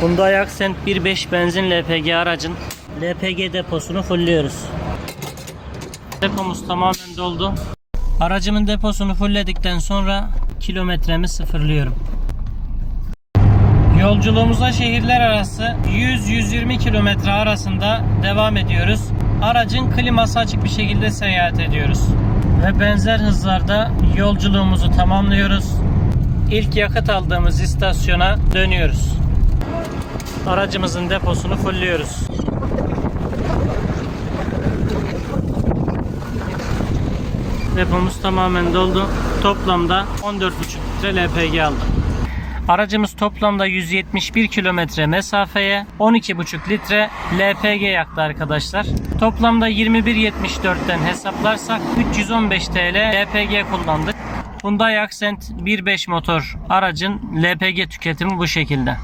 Hyundai Accent 1.5 benzin LPG aracın LPG deposunu fullliyoruz. Depomuz tamamen doldu. Aracımın deposunu fullledikten sonra kilometremi sıfırlıyorum. Yolculuğumuza şehirler arası 100-120 kilometre arasında devam ediyoruz. Aracın kliması açık bir şekilde seyahat ediyoruz. Ve benzer hızlarda yolculuğumuzu tamamlıyoruz. İlk yakıt aldığımız istasyona dönüyoruz. Aracımızın deposunu fullliyoruz. Depomuz tamamen doldu. Toplamda 14,5 litre LPG aldım. Aracımız toplamda 171 kilometre mesafeye 12,5 litre LPG yaktı arkadaşlar. Toplamda 21.74'ten hesaplarsak 315 TL LPG kullandık. Hyundai Accent 1.5 motor aracın LPG tüketimi bu şekilde.